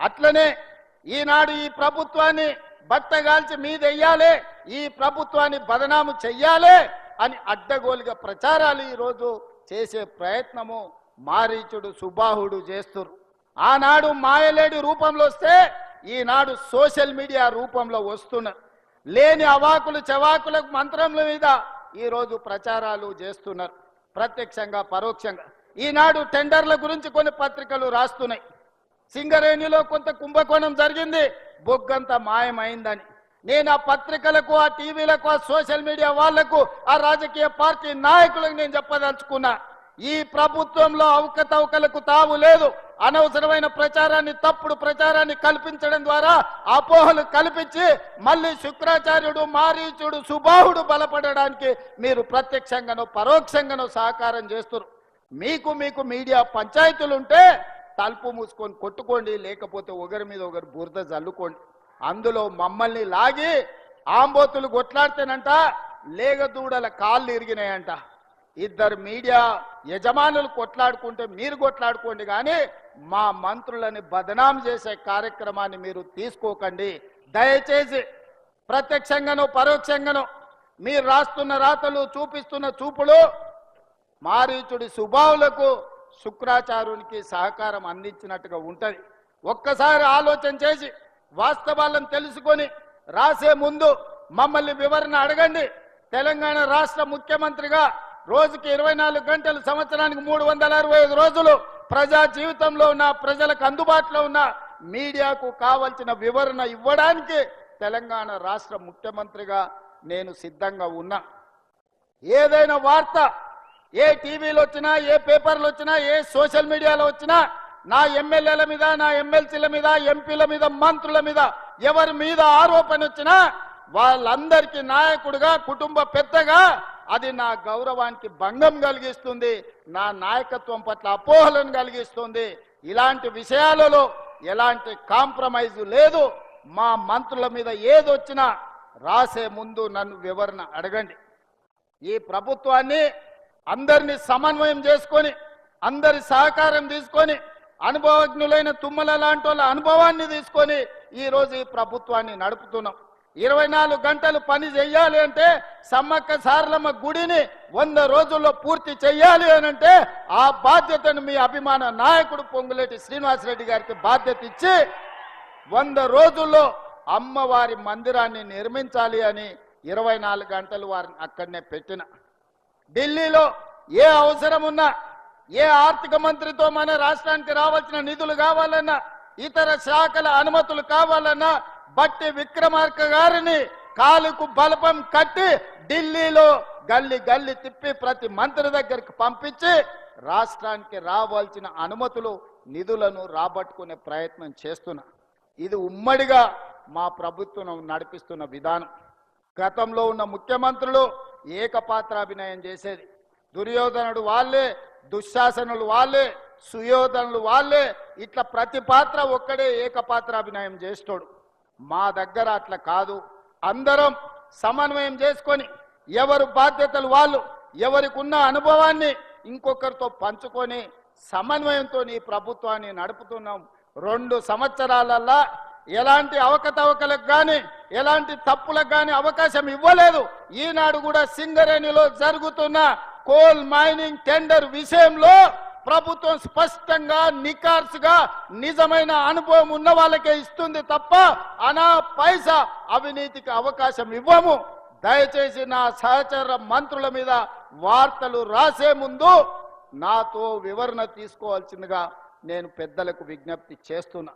అట్లనే ఈనాడు ఈ ప్రభుత్వాన్ని బట్టగాల్చి మీదెయ్యాలి ఈ ప్రభుత్వాన్ని బదనాము చెయ్యాలి అని అడ్డగోలుగా ప్రచారాలు ఈరోజు చేసే ప్రయత్నము మారీచుడు సుబాహుడు చేస్తురు. ఆనాడు మాయలేడి రూపంలో వస్తే ఈనాడు సోషల్ మీడియా రూపంలో వస్తున్నారు లేని అవాకులు చవాకులకు మంత్రముల మీద ఈరోజు ప్రచారాలు చేస్తున్నారు. ప్రత్యక్షంగా పరోక్షంగా. ఈనాడు టెండర్ల గురించి కొన్ని పత్రికలు రాస్తున్నాయి. సింగరేణిలో కొంత కుంభకోణం జరిగింది. బొగ్గంత మాయమైందని. నేను ఆ పత్రికలకు ఆ టీవీలకు ఆ సోషల్ మీడియా వాళ్ళకు ఆ రాజకీయ పార్టీ నాయకులకు నేను చెప్పదలుచుకున్నా. ఈ ప్రభుత్వంలో అవకతవకలకు తావు లేదు. అనవసరమైన ప్రచారాన్ని తప్పుడు ప్రచారాన్ని కల్పించడం ద్వారా అపోహలు కల్పించి మళ్ళీ శుక్రాచార్యుడు మారీచుడు సుబాహుడు బలపడడానికి మీరు ప్రత్యక్షంగానో పరోక్షంగానో సహకారం చేస్తున్నారు. మీకు మీకు మీడియా పంచాయతీలు ఉంటే తలుపు మూసుకొని కొట్టుకోండి లేకపోతే ఒకరి మీద ఒకరు బురద జల్లుకోండి. అందులో మమ్మల్ని లాగి ఆంబోతులు కొట్లాడితేనంట లేగదూడల కాళ్ళు ఇరిగినాయంట. ఇద్దరు మీడియా యజమానులు కొట్లాడుకుంటే మీరు కొట్లాడుకోండి కానీ మా మంత్రులని బదనాం చేసే కార్యక్రమాన్ని మీరు తీసుకోకండి. దయచేసి ప్రత్యక్షంగానో పరోక్షంగానో మీరు రాస్తున్న రాతలు చూపిస్తున్న చూపులు మారీచుడి సుభావులకు శుక్రాచార్యునికి సహకారం అందించినట్టుగా ఉంటుంది. ఒక్కసారి ఆలోచన చేసి వాస్తవాలను తెలుసుకొని రాసే ముందు మమ్మల్ని వివరణ అడగండి. తెలంగాణ రాష్ట్ర ముఖ్యమంత్రిగా రోజుకి ఇరవై నాలుగు గంటలు సంవత్సరానికి మూడు వందల అరవై ఐదు రోజులు ప్రజా జీవితంలో ఉన్న ప్రజలకు అందుబాటులో ఉన్న మీడియాకు కావలసిన వివరణ ఇవ్వడానికి తెలంగాణ రాష్ట్ర ముఖ్యమంత్రిగా నేను సిద్ధంగా ఉన్నా. ఏదైనా వార్త ఏ టీవీలు వచ్చినా ఏ పేపర్లు వచ్చినా ఏ సోషల్ మీడియాలో వచ్చినా నా ఎమ్మెల్యేల మీద నా ఎమ్మెల్సీల మీద ఎంపీల మీద మంత్రుల మీద ఎవరి మీద ఆరోపణ వచ్చినా వాళ్ళందరికీ నాయకుడిగా కుటుంబ పెద్దగా అది నా గౌరవానికి భంగం కలిగిస్తుంది నా నాయకత్వం పట్ల అపోహలను కలిగిస్తుంది. ఇలాంటి విషయాలలో ఎలాంటి కాంప్రమైజ్ లేదు. మా మంత్రుల మీద ఏదొచ్చినా రాసే ముందు నన్ను వివరణ అడగండి. ఈ ప్రభుత్వాన్ని అందరినీ సమన్వయం చేసుకొని అందరి సహకారం తీసుకొని అనుభవజ్ఞులైన తుమ్మల లాంటి వాళ్ళ అనుభవాన్ని తీసుకొని ఈరోజు ఈ ప్రభుత్వాన్ని నడుపుతున్నాం. ఇరవై నాలుగు గంటలు పని చెయ్యాలి అంటే సమ్మక్క సారలమ్మ గుడిని వంద రోజుల్లో పూర్తి చెయ్యాలి అని అంటే ఆ బాధ్యతను మీ అభిమాన నాయకుడు పొంగులేటి శ్రీనివాసరెడ్డి గారికి బాధ్యత ఇచ్చి వంద రోజుల్లో అమ్మవారి మందిరాన్ని నిర్మించాలి అని ఇరవై నాలుగు గంటలు వారిని అక్కడనే పెట్టిన. ఢిల్లీలో ఏ అవసరం ఉన్నా ఏ ఆర్థిక మంత్రితో మన రాష్ట్రానికి రావాల్సిన నిధులు కావాలన్నా ఇతర శాఖల అనుమతులు కావాలన్నా బట్టి విక్రమార్క గారిని కాలుకు బలపం కట్టి ఢిల్లీలో గల్లి గల్లి తిప్పి ప్రతి మంత్రి దగ్గరికి పంపించి రాష్ట్రానికి రావాల్సిన అనుమతులు నిధులను రాబట్టుకునే ప్రయత్నం చేస్తున్నా. ఇది ఉమ్మడిగా మా ప్రభుత్వం నడిపిస్తున్న విధానం. గతంలో ఉన్న ముఖ్యమంత్రులు ఏకపాత్రాభినయం చేసేది. దుర్యోధనుడు వాళ్ళే దుశ్శాసనులు వాళ్ళే సుయోధనులు వాళ్ళే ఇట్లా ప్రతి పాత్ర ఒక్కడే ఏకపాత్రాభినయం చేస్తాడు. మా దగ్గర అట్లా కాదు. అందరం సమన్వయం చేసుకొని ఎవరు బాధ్యతలు వాళ్ళు ఎవరికి ఉన్న అనుభవాన్ని ఇంకొకరితో పంచుకొని సమన్వయంతో ఈ ప్రభుత్వాన్ని నడుపుతున్నాం. రెండు సంవత్సరాలల్లా ఎలాంటి అవకతవకలకు కానీ ఎలాంటి తప్పులకు కానీ అవకాశం ఇవ్వలేదు. ఈనాడు కూడా సింగరేణిలో జరుగుతున్న కోల్ మైనింగ్ టెండర్ విషయంలో ప్రభుత్వం స్పష్టంగా నికార్సుగా నిజమైన అనుభవం ఉన్న వాళ్ళకే ఇస్తుంది తప్ప అనా పైసా అవినీతికి అవకాశం ఇవ్వము. దయచేసి నా సహచర మంత్రుల మీద వార్తలు రాసే ముందు నాతో వివరణ తీసుకోవాల్సిందిగా నేను పెద్దలకు విజ్ఞప్తి చేస్తున్నా.